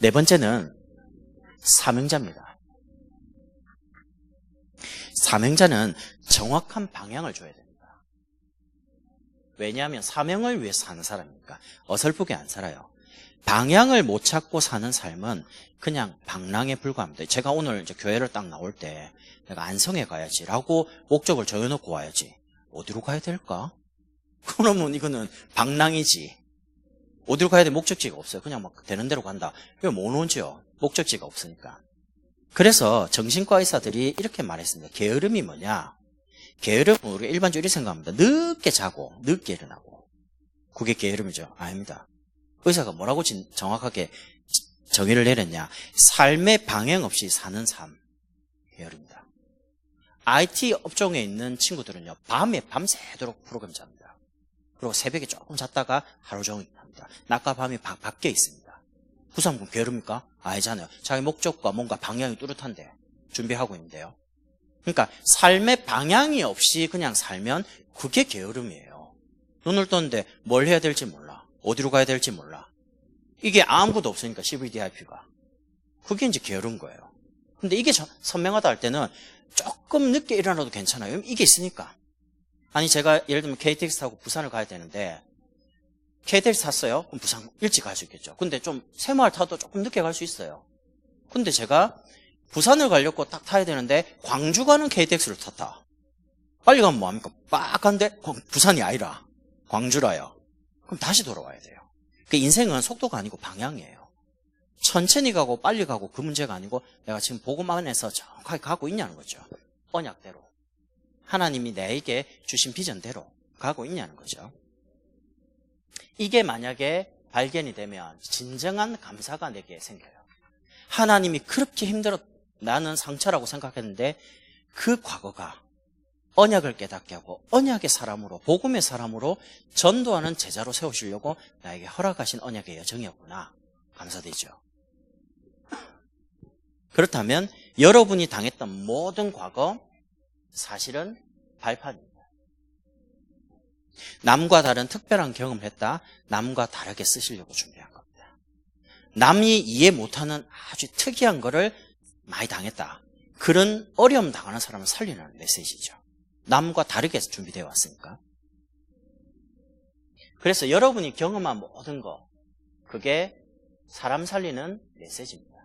네 번째는 사명자입니다. 사명자는 정확한 방향을 줘야 됩니다. 왜냐하면 사명을 위해 사는 사람이니까 어설프게 안 살아요. 방향을 못 찾고 사는 삶은 그냥 방랑에 불과합니다. 제가 오늘 이제 교회를 딱 나올 때 내가 안성에 가야지라고 목적을 정해놓고 와야지. 어디로 가야 될까? 그러면 이거는 방랑이지. 어디로 가야 돼? 목적지가 없어요. 그냥 막 되는 대로 간다. 이거 못 오죠. 목적지가 없으니까. 그래서 정신과 의사들이 이렇게 말했습니다. 게으름이 뭐냐? 게으름은 우리가 일반적으로 생각합니다. 늦게 자고 늦게 일어나고. 그게 게으름이죠. 아닙니다. 의사가 뭐라고 진- 정확하게 정의를 내렸냐? 삶의 방향 없이 사는 삶. 게으릅니다. IT 업종에 있는 친구들은요, 밤에 밤새도록 프로그램 잡니다. 그리고 새벽에 조금 잤다가 하루 종일 합니다. 낮과 밤이 바- 밖에 있습니다. 부상분 게으릅니까? 아니잖아요. 자기 목적과 뭔가 방향이 뚜렷한데 준비하고 있는데요. 그러니까 삶의 방향이 없이 그냥 살면 그게 게으름이에요. 눈을 떴는데 뭘 해야 될지 몰라. 어디로 가야 될지 몰라. 이게 아무것도 없으니까 CVDIP가. 그게 이제 게으른 거예요. 근데 이게 저- 선명하다 할 때는 조금 늦게 일어나도 괜찮아요. 이게 있으니까. 아니 제가 예를 들면 KTX 타고 부산을 가야 되는데 KTX 탔어요? 그럼 부산 일찍 갈 수 있겠죠. 근데 좀 새마을 타도 조금 늦게 갈 수 있어요. 근데 제가 부산을 가려고 딱 타야 되는데 광주 가는 KTX를 탔다. 빨리 가면 뭐합니까? 빡 간데 부산이 아니라 광주라요. 그럼 다시 돌아와야 돼요. 그 인생은 속도가 아니고 방향이에요. 천천히 가고 빨리 가고 그 문제가 아니고 내가 지금 복음 안에서 정확하게 가고 있냐는 거죠. 언약대로. 하나님이 내게 주신 비전대로 가고 있냐는 거죠. 이게 만약에 발견이 되면 진정한 감사가 내게 생겨요. 하나님이 그렇게 힘들어 나는 상처라고 생각했는데 그 과거가 언약을 깨닫게 하고 언약의 사람으로 복음의 사람으로 전도하는 제자로 세우시려고 나에게 허락하신 언약의 여정이었구나. 감사되죠. 그렇다면 여러분이 당했던 모든 과거 사실은 발판입니다. 남과 다른 특별한 경험을 했다. 남과 다르게 쓰시려고 준비한 겁니다. 남이 이해 못하는 아주 특이한 거를 많이 당했다. 그런 어려움 당하는 사람을 살리는 메시지죠. 남과 다르게 준비되어 왔으니까. 그래서 여러분이 경험한 모든 거, 그게 사람 살리는 메시지입니다.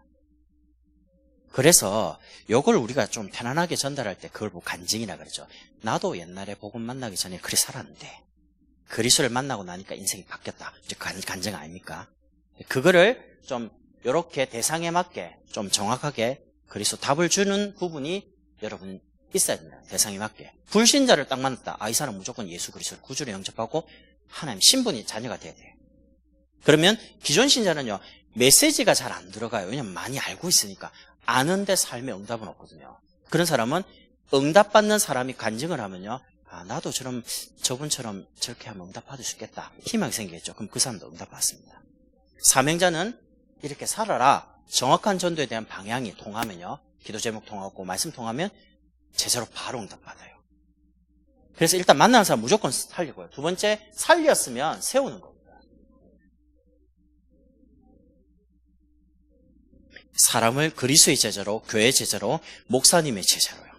그래서 요걸 우리가 좀 편안하게 전달할 때 그걸 보고 간증이라 그러죠. 나도 옛날에 복음 만나기 전에 그리 살았는데 그리스도를 만나고 나니까 인생이 바뀌었다. 이제 간, 간증 아닙니까? 그거를 좀 이렇게 대상에 맞게 좀 정확하게 그리스도 답을 주는 부분이 여러분 있어야 됩니다. 대상에 맞게. 불신자를 딱 만났다. 아, 이 사람 무조건 예수 그리스도를 구주로 영접하고 하나님 신분이 자녀가 돼야 돼요. 그러면 기존 신자는요, 메시지가 잘 안 들어가요. 왜냐면 많이 알고 있으니까. 아는데 삶에 응답은 없거든요. 그런 사람은 응답받는 사람이 간증을 하면요, 아, 나도 저럼, 저분처럼 저렇게 하면 응답 받을 수 있겠다. 희망이 생기겠죠. 그럼 그 사람도 응답 받습니다. 사명자는 이렇게 살아라. 정확한 전도에 대한 방향이 통하면요. 기도 제목 통하고 말씀 통하면 제자로 바로 응답 받아요. 그래서 일단 만나는 사람 무조건 살리고요. 두 번째, 살렸으면 세우는 겁니다. 사람을 그리스도의 제자로, 교회 제자로, 목사님의 제자로요.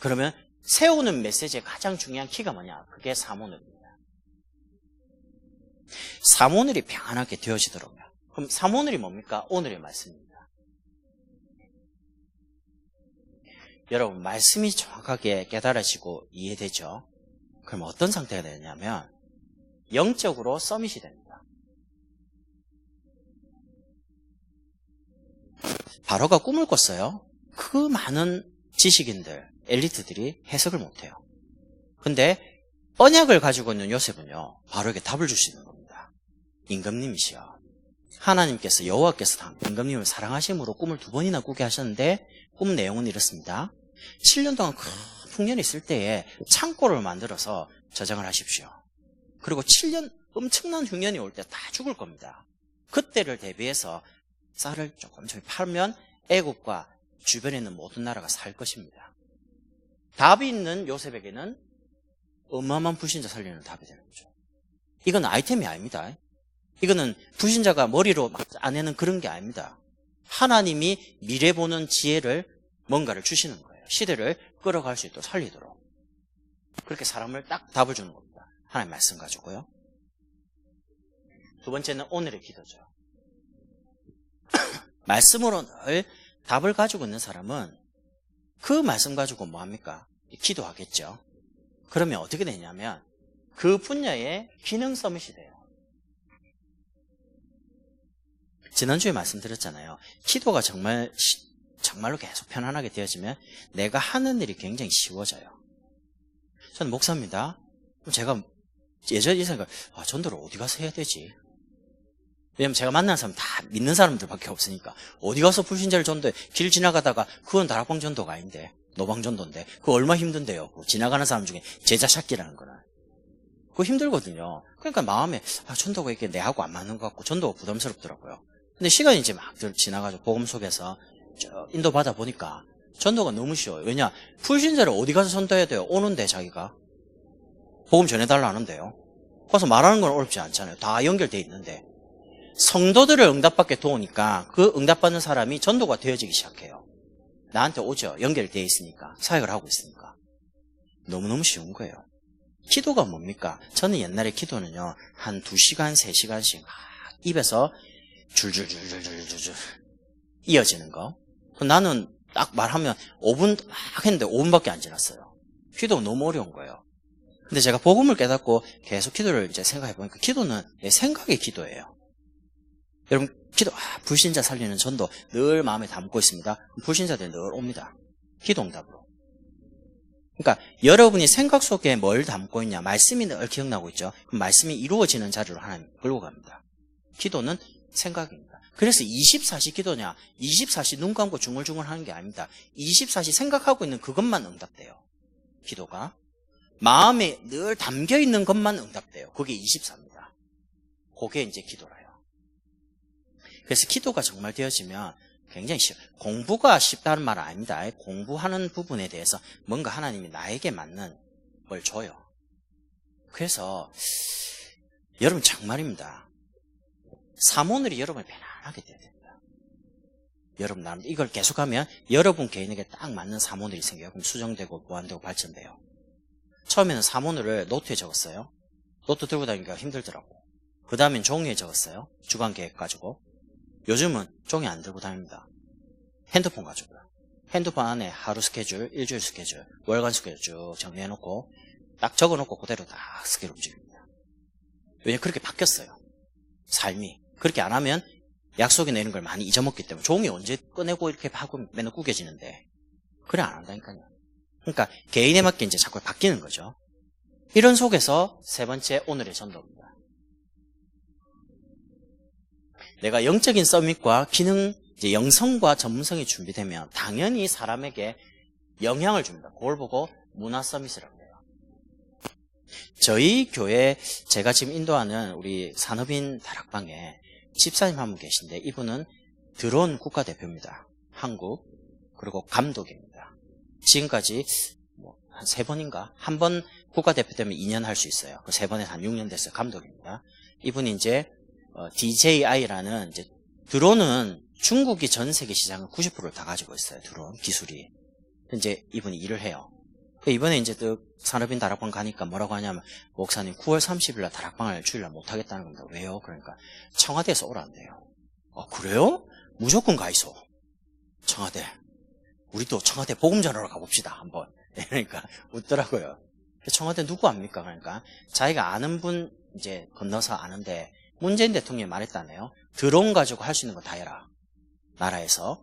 그러면 세우는 메시지의 가장 중요한 키가 뭐냐? 그게 사모늘입니다. 사모늘이 평안하게 되어지도록요. 그럼 사모늘이 뭡니까? 오늘의 말씀입니다. 여러분, 말씀이 정확하게 깨달아지고 이해되죠? 그럼 어떤 상태가 되냐면, 영적으로 서밋이 됩니다. 바로가 꿈을 꿨어요. 그 많은 지식인들, 엘리트들이 해석을 못해요. 근데 언약을 가지고 있는 요셉은요, 바로에게 답을 있는 겁니다. 임금님이시여. 하나님께서 여호와께서 임금님을 사랑하심으로 꿈을 두 번이나 꾸게 하셨는데 꿈 내용은 이렇습니다. 7년 동안 큰 풍년이 있을 때에 창고를 만들어서 저장을 하십시오. 그리고 7년 엄청난 흉년이 올 때 다 죽을 겁니다. 그때를 대비해서 쌀을 조금씩 팔면 애국과 주변에 있는 모든 나라가 살 것입니다. 답이 있는 요셉에게는 어마어마한 불신자 살리는 답이 되는 거죠. 이건 아이템이 아닙니다. 이거는 불신자가 머리로 막 아내는 그런 게 아닙니다. 하나님이 미래 보는 지혜를 뭔가를 주시는 거예요. 시대를 끌어갈 수 있도록 살리도록. 그렇게 사람을 딱 답을 주는 겁니다. 하나님 말씀 가지고요. 두 번째는 오늘의 기도죠. 말씀으로 늘 답을 가지고 있는 사람은 그 말씀 가지고 뭐 합니까? 기도하겠죠. 그러면 어떻게 되냐면 그 분야의 기능 서밋이 돼요. 지난주에 말씀드렸잖아요. 기도가 정말 시- 정말로 계속 편안하게 되어지면 내가 하는 일이 굉장히 쉬워져요. 저는 목사입니다. 제가 예전에 이 생각, 아, 전도를 어디 가서 해야 되지? 왜냐면 제가 만난 사람 다 믿는 사람들밖에 없으니까. 어디 가서 불신자를 전도해. 길 지나가다가 그건 다락방 전도가 아닌데 노방 전도인데 그거 얼마 힘든데요? 그 지나가는 사람 중에 제자 찾기라는 거는 그거 힘들거든요. 그러니까 마음에 아 전도가 이게 내하고 안 맞는 것 같고 전도가 부담스럽더라고요. 근데 시간이 이제 막 지나가지고 복음 속에서. 쭉 인도 받아 보니까 전도가 너무 쉬워요. 왜냐? 불신자를 어디 가서 전도해야 돼요? 오는데 자기가. 복음 전해달라 하는데요. 가서 말하는 건 어렵지 않잖아요. 다 연결돼 있는데 성도들을 응답받게 도우니까 그 응답받는 사람이 전도가 되어지기 시작해요. 나한테 오죠. 연결되어 있으니까. 사역을 하고 있으니까. 너무너무 쉬운 거예요. 기도가 뭡니까? 저는 옛날에 기도는요, 한 2시간, 3시간씩 막 입에서 줄줄줄줄줄줄 이어지는 거. 나는 딱 말하면 5분 막 했는데 5분밖에 안 지났어요. 기도가 너무 어려운 거예요. 근데 제가 복음을 깨닫고 계속 기도를 이제 생각해 보니까 기도는 내 생각의 기도예요. 여러분 기도 아, 불신자 살리는 전도 늘 마음에 담고 있습니다. 불신자들 늘 옵니다. 기도응답으로. 그러니까 여러분이 생각 속에 뭘 담고 있냐 말씀이 늘 기억나고 있죠. 그럼 말씀이 이루어지는 자리로 하나님 끌고 갑니다. 기도는 생각입니다. 그래서 24시 기도냐 24시 눈 감고 중얼중얼 하는 게 아닙니다. 24시 생각하고 있는 그것만 응답돼요. 기도가 마음에 늘 담겨 있는 것만 응답돼요. 그게 24입니다. 그게 이제 기도라요. 그래서 기도가 정말 되어지면 굉장히 쉬워. 공부가 쉽다는 말은 아닙니다. 공부하는 부분에 대해서 뭔가 하나님이 나에게 맞는 걸 줘요. 그래서 여러분 정말입니다. 사모늘이 여러분을 편안하게 돼야 됩니다. 여러분 나름 이걸 계속하면 여러분 개인에게 딱 맞는 사모늘이 생겨요. 그럼 수정되고 보완되고 발전돼요. 처음에는 사모늘을 노트에 적었어요. 노트 들고 다니기가 힘들더라고. 그 다음엔 종이에 적었어요. 주간 계획 가지고. 요즘은 종이 안 들고 다닙니다. 핸드폰 가지고요. 핸드폰 안에 하루 스케줄, 일주일 스케줄, 월간 스케줄 쭉 정리해놓고 딱 적어놓고 그대로 딱 스케줄 움직입니다. 왜냐면 그렇게 바뀌었어요. 삶이. 그렇게 안 하면 약속에 내는 걸 많이 잊어먹기 때문에 종이 언제 꺼내고 이렇게 하고 맨날 구겨지는데 그래 안 한다니까요. 그러니까 개인에 맞게 이제 자꾸 바뀌는 거죠. 이런 속에서 세 번째 오늘의 전도입니다. 내가 영적인 서밋과 기능, 이제 영성과 전문성이 준비되면 당연히 사람에게 영향을 줍니다. 그걸 보고 문화 서밋이라고 해요. 저희 교회 제가 지금 인도하는 우리 산업인 다락방에 집사님 한 분 계신데 이분은 드론 국가대표입니다. 한국 그리고 감독입니다. 지금까지 뭐 한 세 번인가 한 번 국가대표 되면 2년 할 수 있어요. 그 세 번에서 한 6년 됐어요. 감독입니다. 이분이 이제 어, DJI라는 이제 드론은 중국이 전 세계 시장을 90%를 다 가지고 있어요. 드론 기술이. 이제 이분이 일을 해요. 그 이번에 이제 또 산업인 다락방 가니까 뭐라고 하냐면 목사님 9월 30일 날 다락방을 주일날 못 하겠다는 겁니다. 왜요? 그러니까 청와대에서 오란대요. 아 그래요? 무조건 가 있어. 청와대. 우리도 청와대 복음 전하러 가봅시다 한번. 그러니까 웃더라고요. 청와대 누구 압니까? 그러니까 자기가 아는 분 이제 건너서 아는데 문재인 대통령이 말했다네요. 드론 가지고 할 수 있는 거 다 해라. 나라에서.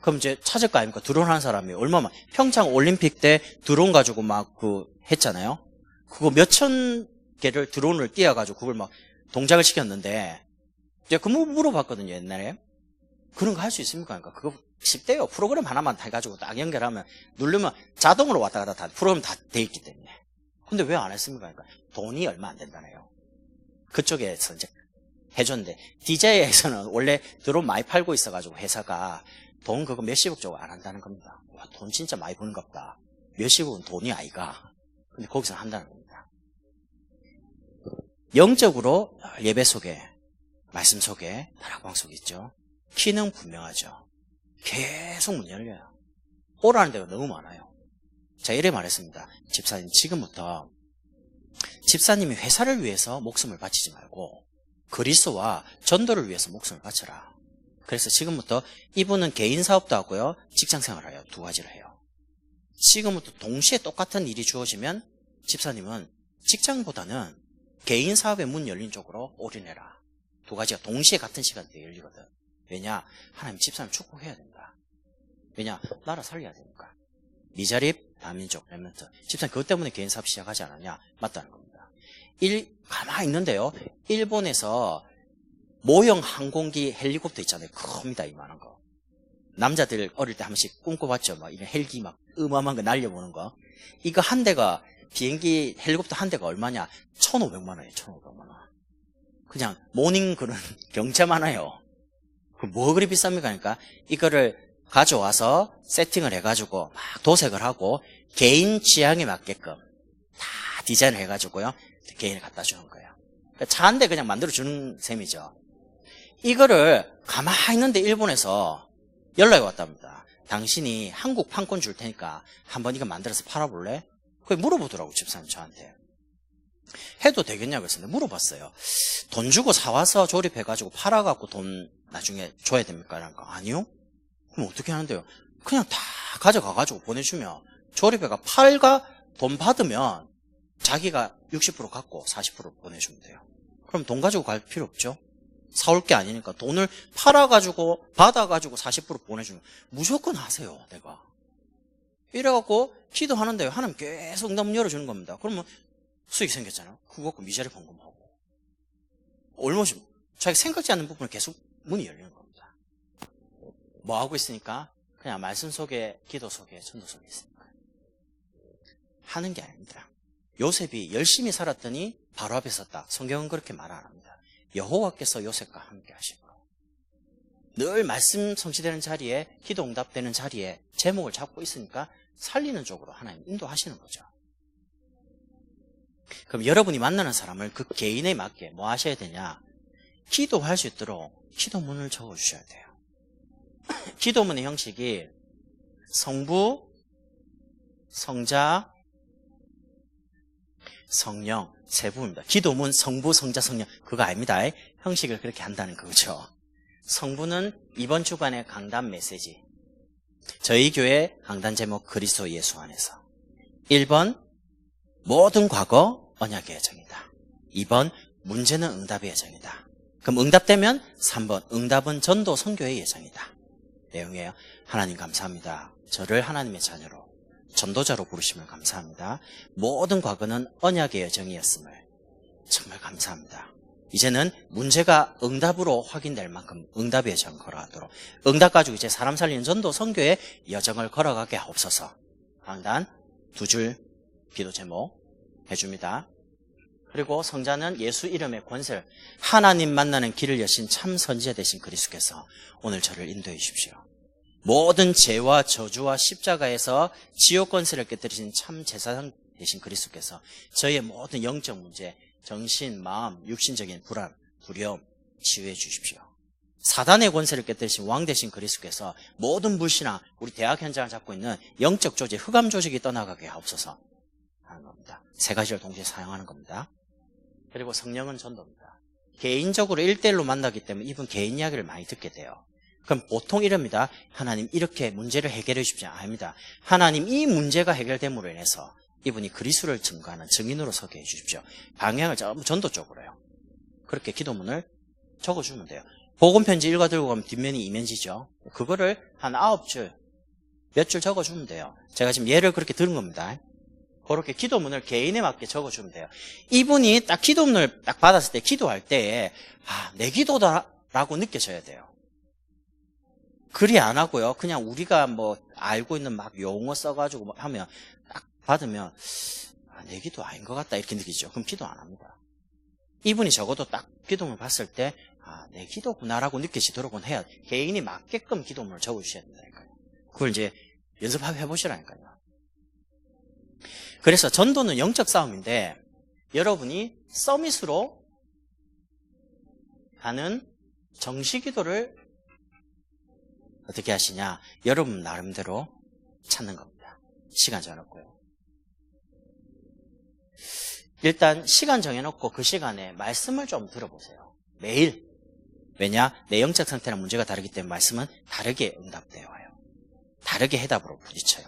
그럼 이제 찾을 거 아닙니까? 드론 하는 사람이 얼마만 평창 올림픽 때 드론 가지고 막 그 했잖아요. 그거 몇천 개를 드론을 띄워가지고 그걸 막 동작을 시켰는데 제가 그 물어봤거든요 옛날에 그런 거 할 수 있습니까? 그러니까 그거 쉽대요. 프로그램 하나만 해가지고 딱 연결하면 누르면 자동으로 왔다 갔다 다 프로그램 다 돼 있기 때문에. 근데 왜 안 했습니까? 그러니까 돈이 얼마 안 된다네요. 그쪽에서 이제 해줬는데 DJ에서는 원래 드론 많이 팔고 있어가지고 회사가 돈 그거 몇십억 주고 안 한다는 겁니다. 와, 돈 진짜 많이 버는 겁다. 몇십억은 돈이 아이가. 근데 거기서 한다는 겁니다. 영적으로 예배 속에, 말씀 속에, 다락방 속에 있죠. 키는 분명하죠. 계속 문 열려요. 오라는 데가 너무 많아요. 자, 이래 말했습니다. 집사님, 지금부터 집사님이 회사를 위해서 목숨을 바치지 말고 그리스도와 전도를 위해서 목숨을 바쳐라. 그래서 지금부터 이분은 개인 사업도 하고요. 직장 생활을 해요. 두 가지를 해요. 지금부터 동시에 똑같은 일이 주어지면 집사님은 직장보다는 개인 사업의 문 열린 쪽으로 올인해라. 두 가지가 동시에 같은 시간대에 열리거든. 왜냐? 하나님 집사님 축복해야 된다. 왜냐? 나라 살려야 되니까. 미자립, 다민족, 랩런트. 집사님 그것 때문에 개인 사업 시작하지 않았냐? 맞다는 겁니다. 일, 가만히 있는데요. 일본에서 모형 항공기 헬리콥터 있잖아요. 큽니다, 이만한 거. 남자들 어릴 때 한 번씩 꿈꿔봤죠. 막 이런 헬기 막 어마어마한 거 날려보는 거. 이거 한 대가, 비행기 헬리콥터 한 대가 얼마냐? 1,500만 원이에요, 1,500만 원. 그냥 모닝 그런 경차 많아요. 그뭐 그리 비쌉니까? 그러니까 이거를 가져와서 세팅을 해가지고 막 도색을 하고 개인 취향에 맞게끔 다 디자인을 해가지고요. 개인을 갖다 주는 거예요. 그러니까 차한대 그냥 만들어 주는 셈이죠. 이거를 가만히 있는데 일본에서 연락이 왔답니다. 당신이 한국 판권 줄 테니까 한번 이거 만들어서 팔아볼래? 그게 물어보더라고 집사님 저한테. 해도 되겠냐고 했는데 물어봤어요. 돈 주고 사와서 조립해가지고 팔아갖고 돈 나중에 줘야 됩니까? 라니까 아니요. 그럼 어떻게 하는데요? 그냥 다 가져가가지고 보내주면 조립해가 팔가 돈 받으면 자기가 60% 갖고 40% 보내주면 돼요. 그럼 돈 가지고 갈 필요 없죠? 사올 게 아니니까 돈을 팔아가지고 받아가지고 40% 보내주면 무조건 하세요. 내가 이래갖고 기도하는데 하나님 계속 응답 열어주는 겁니다. 그러면 수익 생겼잖아요. 그거 갖고 미자리 번금하고 얼마씩 자기 생각지 않는 부분을 계속 문이 열리는 겁니다. 뭐 하고 있으니까 그냥 말씀 속에 기도 속에 전도 속에 있으니까 하는 게 아닙니다. 요셉이 열심히 살았더니 바로 앞에 섰다. 성경은 그렇게 말 안 합니다. 여호와께서 요셉과 함께 하시고 늘 말씀 성취되는 자리에 기도 응답되는 자리에 제목을 잡고 있으니까 살리는 쪽으로 하나님 인도하시는 거죠. 그럼 여러분이 만나는 사람을 그 개인에 맞게 뭐 하셔야 되냐? 기도할 수 있도록 기도문을 적어 주셔야 돼요. 기도문의 형식이 성부, 성자, 성령 세 부입니다. 기도문 성부, 성자, 성령 그거 아닙니다. 형식을 그렇게 한다는 거죠. 성부는 이번 주간의 강단 메시지. 저희 교회 강단 제목 그리스도 예수 안에서. 1번 모든 과거 언약의 여정이다. 2번 문제는 응답의 여정이다. 그럼 응답되면 3번 응답은 전도 선교의 예정이다. 내용이에요. 하나님 감사합니다. 저를 하나님의 자녀로 전도자로 부르시면 감사합니다. 모든 과거는 언약의 여정이었음을 정말 감사합니다. 이제는 문제가 응답으로 확인될 만큼 응답의 여정 걸어가도록 응답 가지고 이제 사람 살리는 전도 선교의 여정을 걸어가게 하옵소서. 강단 두 줄 기도 제목 해줍니다. 그리고 성자는 예수 이름의 권세를 하나님 만나는 길을 여신 참 선지자 되신 그리스도께서 오늘 저를 인도해 주십시오. 모든 죄와 저주와 십자가에서 지옥 권세를 깨뜨리신 참 제사장 되신 그리스도께서 저희의 모든 영적 문제, 정신, 마음, 육신적인 불안, 두려움 치유해 주십시오. 사단의 권세를 깨뜨리신 왕 되신 그리스도께서 모든 불신앙, 우리 대학 현장을 잡고 있는 영적 조직, 흑암 조직이 떠나가게 하옵소서 하는 겁니다. 세 가지를 동시에 사용하는 겁니다. 그리고 성령은 전도입니다. 개인적으로 일대일로 만나기 때문에 이분 개인 이야기를 많이 듣게 돼요. 그럼 보통 이럽니다. 하나님 이렇게 문제를 해결해 주십시오. 아닙니다. 하나님 이 문제가 해결됨으로 인해서 이분이 그리스도를 증거하는 증인으로 서게 해 주십시오. 방향을 전부 전도 쪽으로 해요. 그렇게 기도문을 적어주면 돼요. 복음편지 읽어 들고 가면 뒷면이 이면지죠. 그거를 한 아홉 줄, 몇 줄 적어주면 돼요. 제가 지금 예를 그렇게 들은 겁니다. 그렇게 기도문을 개인에 맞게 적어주면 돼요. 이분이 딱 기도문을 딱 받았을 때 기도할 때, 아, 내 기도다라고 느껴져야 돼요. 그리 안 하고요. 그냥 우리가 뭐 알고 있는 막 용어 써가지고 막 하면 딱 받으면 아, 내 기도 아닌 것 같다 이렇게 느끼죠. 그럼 기도 안 합니다. 이분이 적어도 딱 기도문을 봤을 때, 아, 내 기도구나라고 느껴지도록은 해야, 개인이 맞게끔 기도문을 적어주셔야 된다니까요. 그걸 이제 연습해 보시라니까요. 그래서 전도는 영적 싸움인데, 여러분이 서밋으로 가는 정시 기도를 어떻게 하시냐? 여러분 나름대로 찾는 겁니다. 시간 정해놓고요. 일단 시간 정해놓고 그 시간에 말씀을 좀 들어보세요. 매일. 왜냐? 내 영적 상태랑 문제가 다르기 때문에 말씀은 다르게 응답되어 와요. 다르게 해답으로 부딪혀요.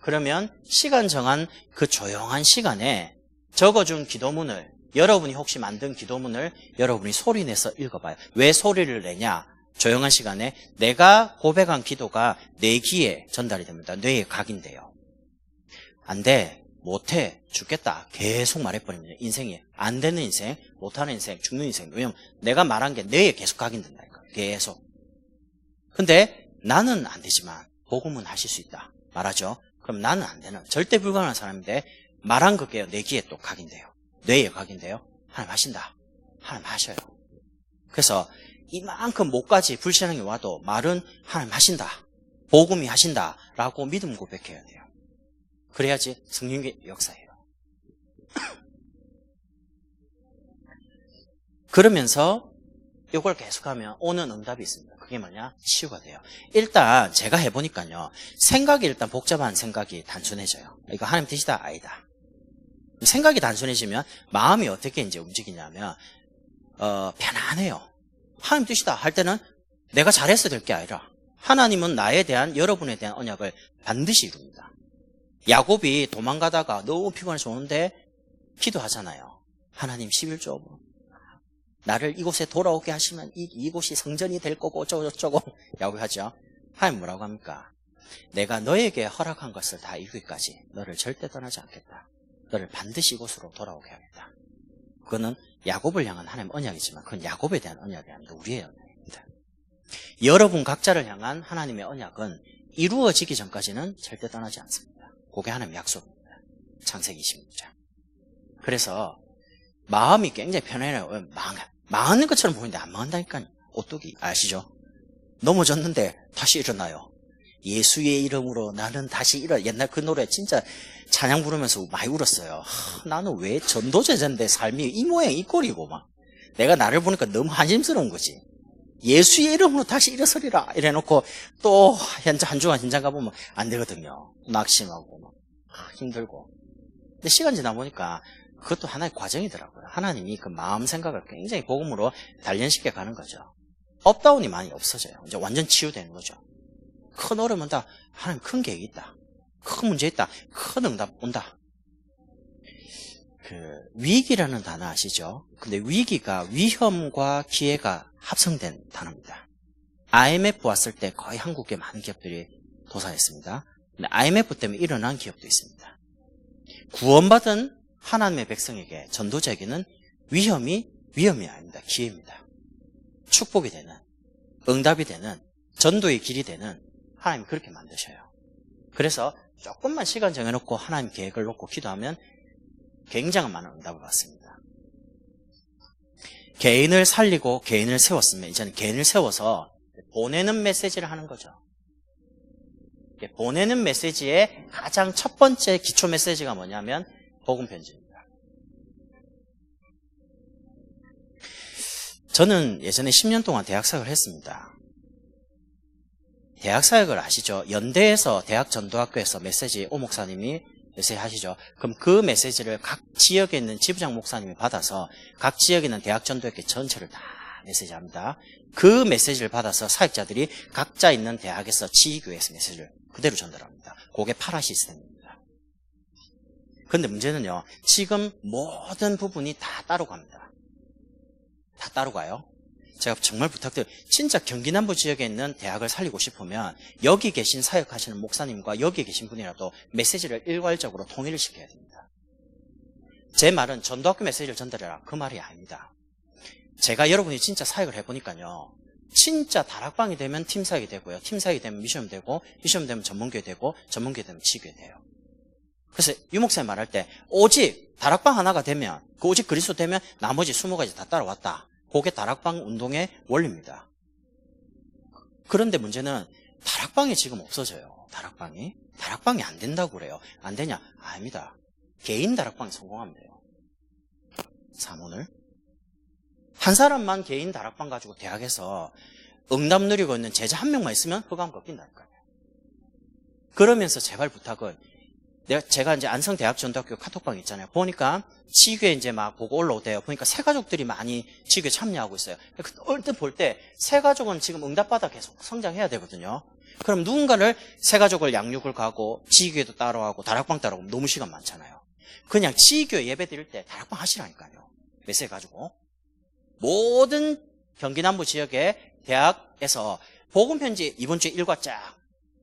그러면 시간 정한 그 조용한 시간에 적어준 기도문을 여러분이 혹시 만든 기도문을 여러분이 소리내서 읽어봐요. 왜 소리를 내냐? 조용한 시간에 내가 고백한 기도가 내 귀에 전달이 됩니다. 뇌에 각인돼요. 안 돼. 못해. 죽겠다. 계속 말해버립니다. 인생이. 안 되는 인생, 못하는 인생, 죽는 인생. 왜냐면 내가 말한 게 뇌에 계속 각인된다니까. 계속. 근데 나는 안 되지만 복음은 하실 수 있다. 말하죠. 그럼 나는 안 되는 절대 불가능한 사람인데 말한 그게 내 귀에 또 각인돼요. 뇌에 각인돼요. 하나님 하신다. 하나님 하셔요. 그래서 이만큼 목까지 불신앙이 와도 말은 하나님 하신다. 복음이 하신다. 라고 믿음 고백해야 돼요. 그래야지 성령의 역사예요. 그러면서 이걸 계속하면 오는 응답이 있습니다. 그게 뭐냐? 치유가 돼요. 일단 제가 해보니까요. 생각이 일단 복잡한 생각이 단순해져요. 이거 하나님 뜻이다? 아니다. 생각이 단순해지면 마음이 어떻게 이제 움직이냐면 어, 편안해요. 하나님 뜻이다 할 때는 내가 잘했어야 될게 아니라 하나님은 나에 대한 여러분에 대한 언약을 반드시 이룹니다. 야곱이 도망가다가 너무 피곤해서 오는데 기도하잖아요. 하나님 11조 나를 이곳에 돌아오게 하시면 이, 이곳이 성전이 될 거고 어쩌고저쩌고 야곱이 하죠. 하나님 뭐라고 합니까? 내가 너에게 허락한 것을 다 이루기까지 너를 절대 떠나지 않겠다. 너를 반드시 이곳으로 돌아오게 하겠다. 그거는 야곱을 향한 하나님 언약이지만 그건 야곱에 대한 언약이 아니라 우리의 언약입니다. 여러분 각자를 향한 하나님의 언약은 이루어지기 전까지는 절대 떠나지 않습니다. 그게 하나님 약속입니다. 창세기 26장. 그래서 마음이 굉장히 편해요. 망, 망하는 것처럼 보이는데 안 망한다니까요. 오뚜기 아시죠? 넘어졌는데 다시 일어나요. 예수의 이름으로 나는 다시 일어. 옛날 그 노래 진짜 찬양 부르면서 많이 울었어요. 하, 나는 왜 전도제자인데 삶이 이 모양 이 꼴이고 막. 내가 나를 보니까 너무 한심스러운 거지. 예수의 이름으로 다시 일어서리라 이래놓고 또 현장 한 주간 현장 가보면 안 되거든요. 낙심하고 막 힘들고. 근데 시간 지나 보니까 그것도 하나의 과정이더라고요. 하나님이 그 마음 생각을 굉장히 복음으로 단련시켜 가는 거죠. 업다운이 많이 없어져요. 이제 완전 치유되는 거죠. 큰 어려움 온다. 하나님 큰 계획이 있다. 큰 문제 있다. 큰 응답 온다. 그 위기라는 단어 아시죠? 근데 위기가 위험과 기회가 합성된 단어입니다. IMF 왔을 때 거의 한국의 많은 기업들이 도산했습니다. 근데 IMF 때문에 일어난 기업도 있습니다. 구원받은 하나님의 백성에게 전도자에게는 위험이 위험이 아닙니다. 기회입니다. 축복이 되는 응답이 되는 전도의 길이 되는 하나님 그렇게 만드셔요. 그래서 조금만 시간 정해놓고 하나님 계획을 놓고 기도하면 굉장한 많은 응답을 받습니다. 개인을 살리고 개인을 세웠으면 이제는 개인을 세워서 보내는 메시지를 하는 거죠. 보내는 메시지의 가장 첫 번째 기초 메시지가 뭐냐면 복음 편지입니다. 저는 예전에 10년 동안 대학 사역을 했습니다. 대학 사역을 아시죠? 연대에서 대학 전도학교에서 메시지 오 목사님이 메시지 하시죠. 그럼 그 메시지를 각 지역에 있는 지부장 목사님이 받아서 각 지역에 있는 대학 전도학교 전체를 다 메시지 합니다. 그 메시지를 받아서 사역자들이 각자 있는 대학에서 지휘교회에서 메시지를 그대로 전달합니다. 그게 파라 시스템입니다. 그런데 문제는요. 지금 모든 부분이 다 따로 갑니다. 다 따로 가요. 제가 정말 부탁드려요. 진짜 경기 남부 지역에 있는 대학을 살리고 싶으면 여기 계신 사역하시는 목사님과 여기 계신 분이라도 메시지를 일괄적으로 통일을 시켜야 됩니다. 제 말은 전도학교 메시지를 전달해라. 그 말이 아닙니다. 제가 여러분이 진짜 사역을 해보니까요. 진짜 다락방이 되면 팀 사역이 되고요. 팀 사역이 되면 미션 되고 미션 되면 전문교회 되고 전문교회 되면 지교회 돼요. 그래서 유 목사님 말할 때 오직 다락방 하나가 되면 그 오직 그리스도 되면 나머지 20가지 다 따라왔다. 그게 다락방 운동의 원리입니다. 그런데 문제는 다락방이 지금 없어져요. 다락방이. 다락방이 안 된다고 그래요. 안 되냐? 아닙니다. 개인 다락방이 성공하면 돼요. 사문을. 한 사람만 개인 다락방 가지고 대학에서 응답 누리고 있는 제자 한 명만 있으면 흑암 꺾인다니까요. 그러면서 제발 부탁은 내가 제가 이제 안성대학전도학교 카톡방 있잖아요. 보니까 지교에 이제 막 보고 올라오대요. 보니까 새 가족들이 많이 지교에 참여하고 있어요. 그 얼뜻 볼 때 새 가족은 지금 응답받아 계속 성장해야 되거든요. 그럼 누군가를 새 가족을 양육을 가고 지교에도 따라가고 다락방 따라가고 너무 시간 많잖아요. 그냥 지교 예배 드릴 때 다락방 하시라니까요. 메시지 가지고 모든 경기 남부 지역의 대학에서 복음 편지 이번 주에 1과 짝,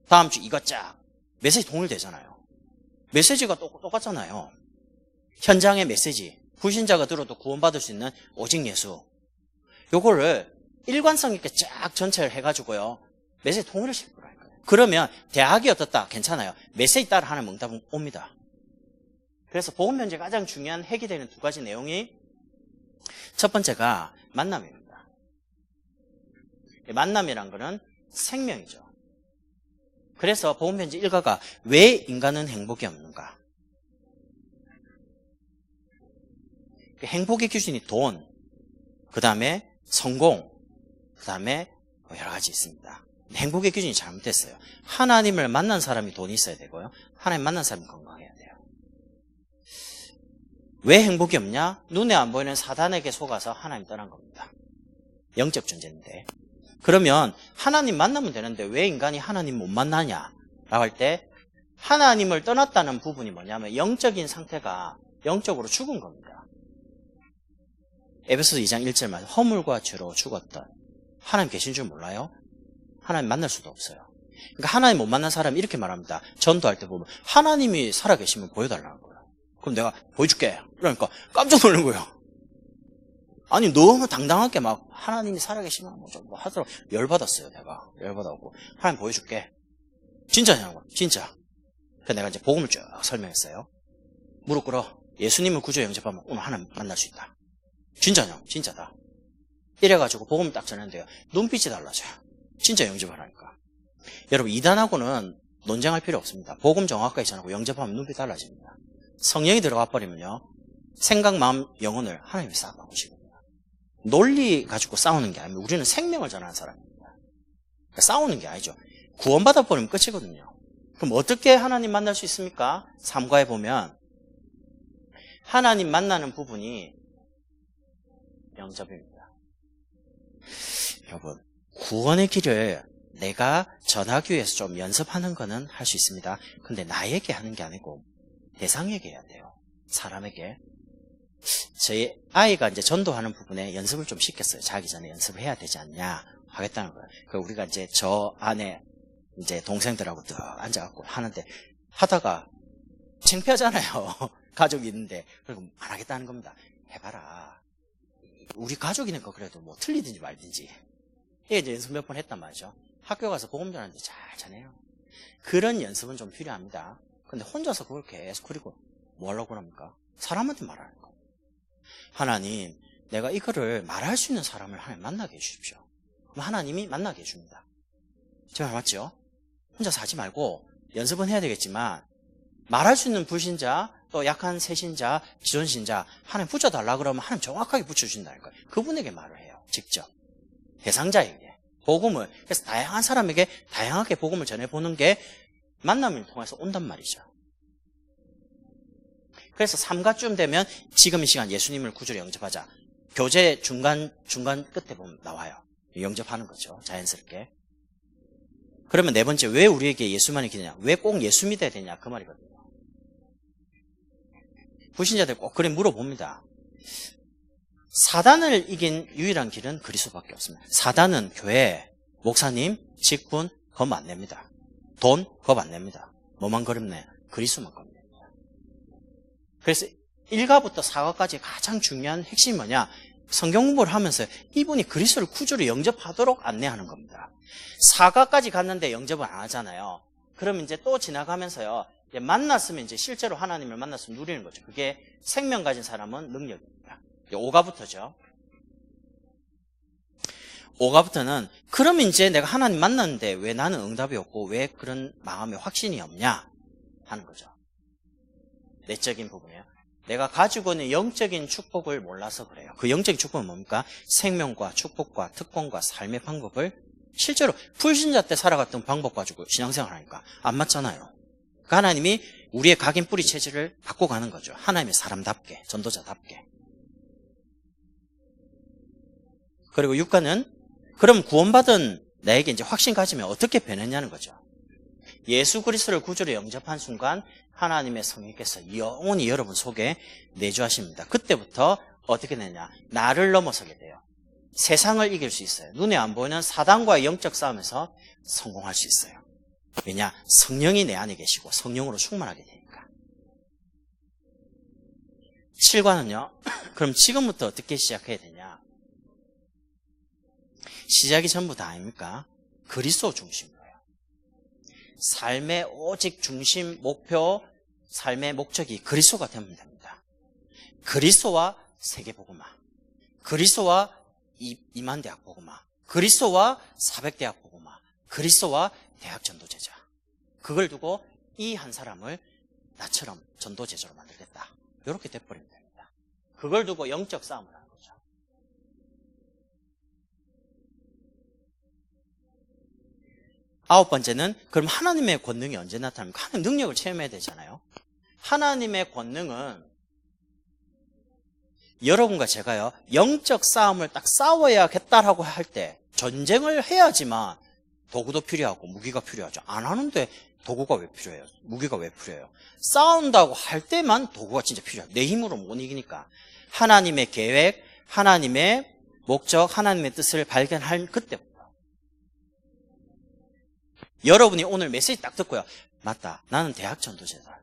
다음 주 2과 짝 메시지 동일되잖아요. 메시지가 똑, 똑같잖아요. 현장의 메시지. 불신자가 들어도 구원받을 수 있는 오직 예수. 요거를 일관성 있게 쫙 전체를 해가지고요. 메시지 통일을 시키라니까요. 그러면 대학이 어떻다? 괜찮아요. 메시지 따라 하는 응답은 옵니다. 그래서 복음 편지 가장 중요한 핵이 되는 두 가지 내용이 첫 번째가 만남입니다. 만남이란 거는 생명이죠. 그래서 보험편지 일가가 왜 인간은 행복이 없는가? 그 행복의 기준이 돈, 그 다음에 성공, 그 다음에 여러 가지 있습니다. 행복의 기준이 잘못됐어요. 하나님을 만난 사람이 돈이 있어야 되고요. 하나님 만난 사람이 건강해야 돼요. 왜 행복이 없냐? 눈에 안 보이는 사단에게 속아서 하나님 떠난 겁니다. 영적 존재인데. 그러면 하나님 만나면 되는데 왜 인간이 하나님 못 만나냐? 라고 할 때 하나님을 떠났다는 부분이 뭐냐면 영적인 상태가 영적으로 죽은 겁니다. 에베소 2장 1절 말 허물과 죄로 죽었던 하나님 계신 줄 몰라요? 하나님 만날 수도 없어요. 그러니까 하나님 못 만난 사람이 이렇게 말합니다. 전도할 때 보면 하나님이 살아계시면 보여달라는 거예요. 그럼 내가 보여줄게. 그러니까 깜짝 놀란 거예요. 아니 너무 당당하게 막 하나님이 살아계시면 뭐좀 뭐 하더라고 열받았어요 내가. 열받았고. 하나님 보여줄게. 진짜냐고. 진짜. 그 내가 이제 복음을 쭉 설명했어요. 무릎 꿇어. 예수님을 구조 영접하면 오늘 하나님 만날 수 있다. 진짜냐고. 진짜다. 이래가지고 복음을 딱 전했는데요. 눈빛이 달라져요. 진짜 영접하라니까. 여러분 이단하고는 논쟁할 필요 없습니다. 복음 정확하게 전하고 영접하면 눈빛 달라집니다. 성령이 들어가 버리면요. 생각, 마음, 영혼을 하나님이 싹 바꾸시고 논리 가지고 싸우는 게 아니고 우리는 생명을 전하는 사람입니다. 그러니까 싸우는 게 아니죠. 구원받아 버리면 끝이거든요. 그럼 어떻게 하나님 만날 수 있습니까? 삼과에 보면 하나님 만나는 부분이 영접입니다. 여러분, 구원의 길을 내가 전하기 위해서 좀 연습하는 거는 할 수 있습니다. 근데 나에게 하는 게 아니고 대상에게 해야 돼요. 사람에게. 저희 아이가 이제 전도하는 부분에 연습을 좀 시켰어요. 자기 전에 연습을 해야 되지 않냐 하겠다는 거예요. 그 우리가 이제 저 안에 이제 동생들하고 딱 앉아갖고 하는데 하다가 창피하잖아요. 가족이 있는데 그리고 안 하겠다는 겁니다. 해봐라. 우리 가족이니까 그래도 뭐 틀리든지 말든지. 이게 이제 연습 몇 번 했단 말이죠. 학교 가서 보험 전하는데 잘 자네요. 그런 연습은 좀 필요합니다. 근데 혼자서 그걸 계속 그리고 뭐 하려고 합니까? 사람한테 말하는 거. 하나님, 내가 이거를 말할 수 있는 사람을 하나님 만나게 해주십시오. 그럼 하나님이 만나게 해줍니다. 제 말 맞죠? 혼자서 하지 말고 연습은 해야 되겠지만 말할 수 있는 불신자, 또 약한 새신자, 지존신자 하나님 붙여달라 그러면 하나님 정확하게 붙여주신다니까요. 그분에게 말을 해요. 직접. 대상자에게. 복음을. 그래서 다양한 사람에게 다양하게 복음을 전해보는 게 만남을 통해서 온단 말이죠. 그래서 3가쯤 되면 지금 이 시간 예수님을 구주로 영접하자. 교재 중간, 중간 끝에 보면 나와요. 영접하는 거죠. 자연스럽게. 그러면 네 번째, 왜 우리에게 예수만이 기느냐? 왜 꼭 예수 믿어야 되냐? 그 말이거든요. 불신자들 꼭 그래 물어봅니다. 사단을 이긴 유일한 길은 그리스도밖에 없습니다. 사단은 교회, 목사님, 직분, 겁 안 냅니다. 돈, 겁 안 냅니다. 뭐만 그립네? 그리스도만 겁니다. 그래서 1가부터 4가까지 가장 중요한 핵심이 뭐냐? 성경 공부를 하면서 이분이 그리스도를 구주로 영접하도록 안내하는 겁니다. 4가까지 갔는데 영접을 안 하잖아요. 그럼 이제 또 지나가면서요. 이제 만났으면 이제 실제로 하나님을 만났으면 누리는 거죠. 그게 생명 가진 사람은 능력입니다. 5가부터죠. 5가부터는 그러면 이제 내가 하나님 만났는데 왜 나는 응답이 없고 왜 그런 마음에 확신이 없냐 하는 거죠. 내적인 부분이에요. 내가 가지고 있는 영적인 축복을 몰라서 그래요. 그 영적인 축복은 뭡니까? 생명과 축복과 특권과 삶의 방법을 실제로 불신자 때 살아갔던 방법 가지고 신앙생활 하니까 안 맞잖아요. 그 하나님이 우리의 각인 뿌리 체질을 바꿔가는 거죠. 하나님의 사람답게, 전도자답게. 그리고 육가는 그럼 구원받은 나에게 이제 확신 가지면 어떻게 변했냐는 거죠. 예수 그리스도를 구주로 영접한 순간 하나님의 성령께서 영원히 여러분 속에 내주하십니다. 그때부터 어떻게 되냐? 나를 넘어서게 돼요. 세상을 이길 수 있어요. 눈에 안 보이는 사단과의 영적 싸움에서 성공할 수 있어요. 왜냐? 성령이 내 안에 계시고 성령으로 충만하게 되니까. 7과는요, 그럼 지금부터 어떻게 시작해야 되냐? 시작이 전부 다 아닙니까? 그리스도 중심으로요. 삶의 오직 중심, 목표, 삶의 목적이 그리스도가 되면 됩니다. 그리스도와 세계복음화, 그리스도와 이- 이만대학 복음화, 그리스도와 400대학 복음화, 그리스도와 대학 전도제자. 그걸 두고 이 한 사람을 나처럼 전도제자로 만들겠다. 이렇게 돼버리면 됩니다. 그걸 두고 영적 싸움을 거 아홉 번째는 그럼 하나님의 권능이 언제 나타납니까? 하나님 능력을 체험해야 되잖아요. 하나님의 권능은 여러분과 제가요 영적 싸움을 딱 싸워야겠다라고 할 때 전쟁을 해야지만 도구도 필요하고 무기가 필요하죠. 안 하는데 도구가 왜 필요해요? 무기가 왜 필요해요? 싸운다고 할 때만 도구가 진짜 필요해요. 내 힘으로 못 이기니까 하나님의 계획, 하나님의 목적, 하나님의 뜻을 발견할 그때부터 여러분이 오늘 메시지 딱 듣고요. 맞다. 나는 대학 전도제다.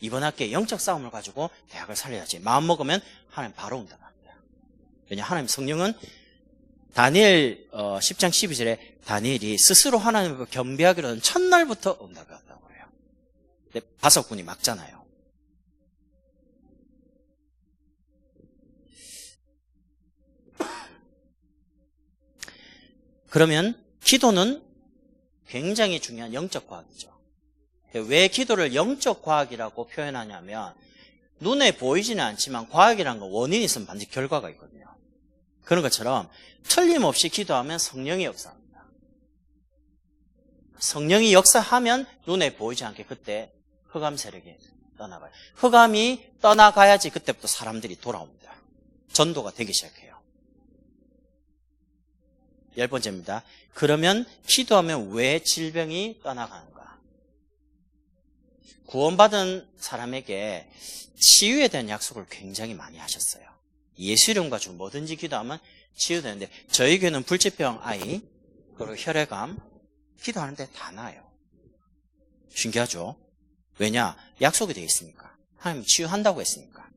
이번 학기에 영적 싸움을 가지고 대학을 살려야지. 마음 먹으면 하나님 바로 온다고 합니다. 왜냐 하나님 성령은 다니엘 어, 10장 12절에 다니엘이 스스로 하나님을 겸비하기로는 첫날부터 온다고 한다고 해요. 근데 바석군이 막잖아요. 그러면 기도는 굉장히 중요한 영적 과학이죠. 왜 기도를 영적 과학이라고 표현하냐면 눈에 보이지는 않지만 과학이라는 건 원인이 있으면 반드시 결과가 있거든요. 그런 것처럼 틀림없이 기도하면 성령이 역사합니다. 성령이 역사하면 눈에 보이지 않게 그때 흑암 세력이 떠나가요. 흑암이 떠나가야지 그때부터 사람들이 돌아옵니다. 전도가 되기 시작해요. 열 번째입니다. 그러면 기도하면 왜 질병이 떠나가는가? 구원받은 사람에게 치유에 대한 약속을 굉장히 많이 하셨어요. 예수 이름 가지고 뭐든지 기도하면 치유되는데 저희 교회는 불치병 아이 그리고 혈액암 기도하는데 다 나아요. 신기하죠? 왜냐? 약속이 되어 있으니까. 하나님 치유한다고 했으니까.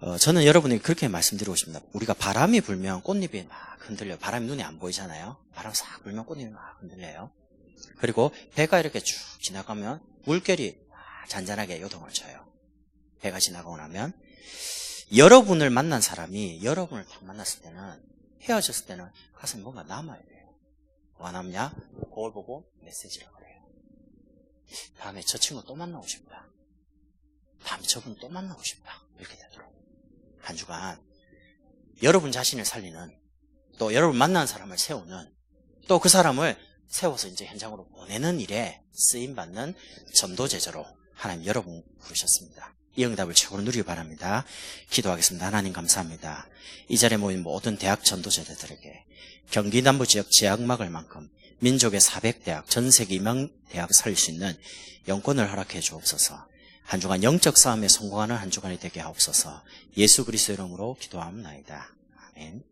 어, 저는 여러분에게 그렇게 말씀드리고 싶습니다. 우리가 바람이 불면 꽃잎이 막 흔들려요. 바람이 눈에 안 보이잖아요. 바람 싹 불면 꽃잎이 막 흔들려요. 그리고 배가 이렇게 쭉 지나가면 물결이 막 잔잔하게 요동을 쳐요. 배가 지나가고 나면 여러분을 만난 사람이 여러분을 딱 만났을 때는 헤어졌을 때는 가슴에 뭔가 남아야 돼요. 뭐 남냐? 거울 보고 메시지를 그래요. 다음에 저 친구 또 만나고 싶다. 다음에 저분 또 만나고 싶다. 이렇게 되도록. 한 주간 여러분 자신을 살리는 또 여러분 만난 사람을 세우는 또 그 사람을 세워서 이제 현장으로 보내는 일에 쓰임 받는 전도 제자로 하나님 여러분 부르셨습니다. 이 응답을 최고로 누리기 바랍니다. 기도하겠습니다. 하나님 감사합니다. 이 자리에 모인 모든 대학 전도제자들에게 경기 남부 지역 지역막을 만큼 민족의 400대학, 전 세계 2만 대학 살릴 수 있는 영권을 허락해 주옵소서. 한 주간 영적 싸움에 성공하는 한 주간이 되게 하옵소서. 예수 그리스도 이름으로 기도합나이다. 아멘.